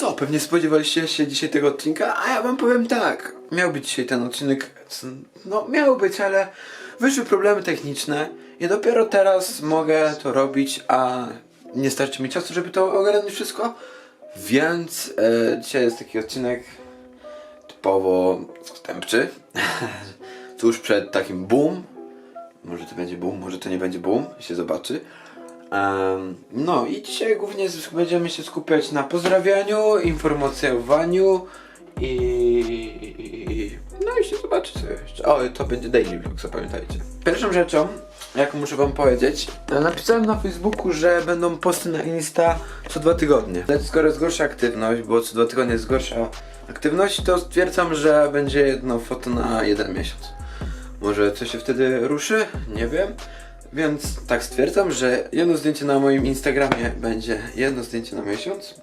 co, pewnie spodziewaliście się dzisiaj tego odcinka, a ja wam powiem tak. Miał być dzisiaj ten odcinek, no miał być, ale wyszły problemy techniczne i dopiero teraz mogę to robić, a nie starczy mi czasu, żeby to ogarnąć wszystko. Więc e, dzisiaj jest taki odcinek typowo wstępczy. Tuż przed takim boom. Może to będzie boom, może to nie będzie boom, się zobaczy. No i dzisiaj głównie będziemy się skupiać na pozdrawianiu, informacjowaniu i, no i się zobaczy jeszcze. O, to będzie daily vlog, zapamiętajcie. Pierwszą rzeczą, jaką muszę wam powiedzieć, e, napisałem na Facebooku, że będą posty na Insta co dwa tygodnie. Lecz skoro jest gorsza aktywność, bo co dwa tygodnie jest gorsza aktywność, to stwierdzam, że będzie jedno foto na jeden miesiąc. Może coś się wtedy ruszy? Nie wiem. Więc tak stwierdzam, że jedno zdjęcie na moim Instagramie będzie jedno zdjęcie na miesiąc.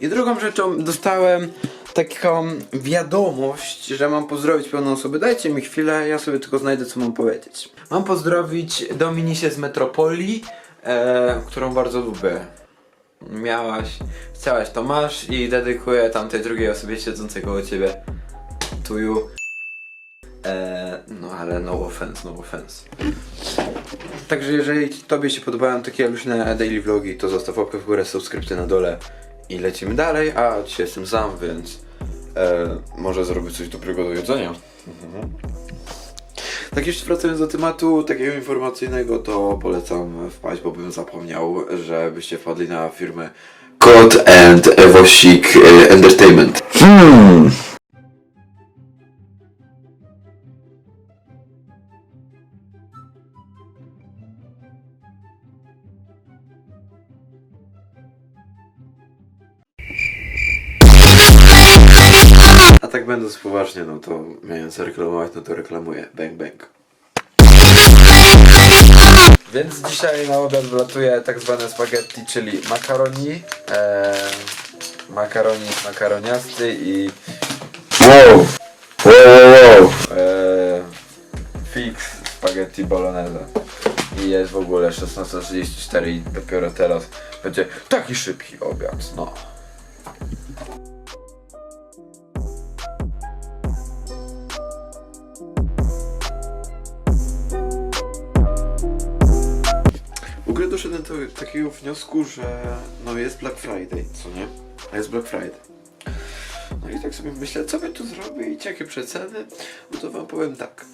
I drugą rzeczą dostałem taką wiadomość, że mam pozdrowić pewną osobę. Dajcie mi chwilę, ja sobie tylko znajdę co mam powiedzieć. Mam pozdrowić Dominisię z Metropolii, e, którą bardzo lubię. Miałaś, chciałaś, to masz i dedykuję tamtej drugiej osobie siedzącej koło ciebie. Tuju. Eee, no ale no offense, no offense. Także jeżeli tobie się podobają takie luźne daily vlogi, to zostaw łapkę w górę, subskrypcję na dole i lecimy dalej, a dzisiaj jestem sam, więc e, może zrobię coś dobrego do jedzenia. Tak jeszcze wracając do tematu takiego informacyjnego, to polecam wpaść, bo bym zapomniał, żebyście wpadli na firmę Code and Ewosik e, Entertainment. Hmm. Tak będąc poważnie, no to miałem zareklamować, no to reklamuję. Bang bang. Więc dzisiaj na obiad wlatuje tak zwane spaghetti, czyli makaroni, e, makaroni makaroniasty i wow, wow, wow, wow. E, fix spaghetti bolognese. I jest w ogóle 16.34 i dopiero teraz będzie taki szybki obiad, no. W ogóle doszedłem do takiego wniosku, że no jest Black Friday, co nie? A jest Black Friday. No i tak sobie myślę, co by tu zrobić, jakie przeceny? No to wam powiem tak.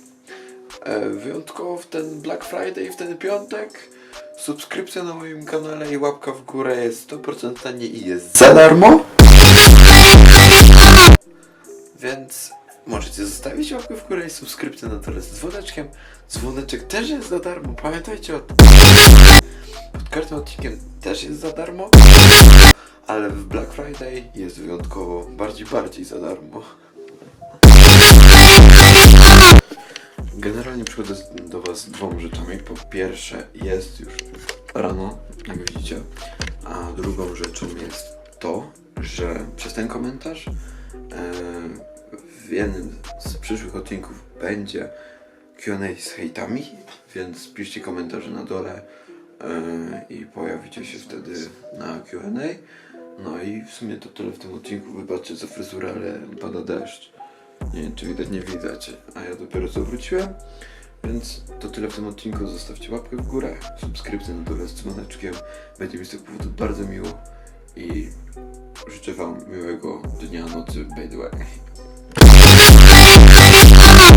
E, wyjątkowo w ten Black Friday, w ten piątek, subskrypcja na moim kanale i łapka w górę jest 100% taniej i jest za darmo. Więc możecie zostawić łapkę w górę i subskrypcję na dole z dzwoneczkiem. Dzwoneczek też jest za darmo, pamiętajcie o tym. Każdym odcinkiem też jest za darmo, ale w Black Friday jest wyjątkowo bardziej, bardziej za darmo. Generalnie przychodzę do Was z dwoma rzeczami. Po pierwsze jest już rano, jak widzicie, a drugą rzeczą jest to, że przez ten komentarz e, w jednym z przyszłych odcinków będzie Q&A z hejtami, więc piszcie komentarze na dole i pojawicie się wtedy na Q&A. No i w sumie to tyle w tym odcinku. Wybaczcie za fryzurę, ale pada deszcz. Nie wiem, czy widać, nie widać, a ja dopiero co wróciłem. Więc to tyle w tym odcinku. Zostawcie łapkę w górę, subskrypcję na dole z dzwoneczkiem. Będzie mi z tego powodu bardzo miło i życzę Wam miłego dnia, nocy, by the way.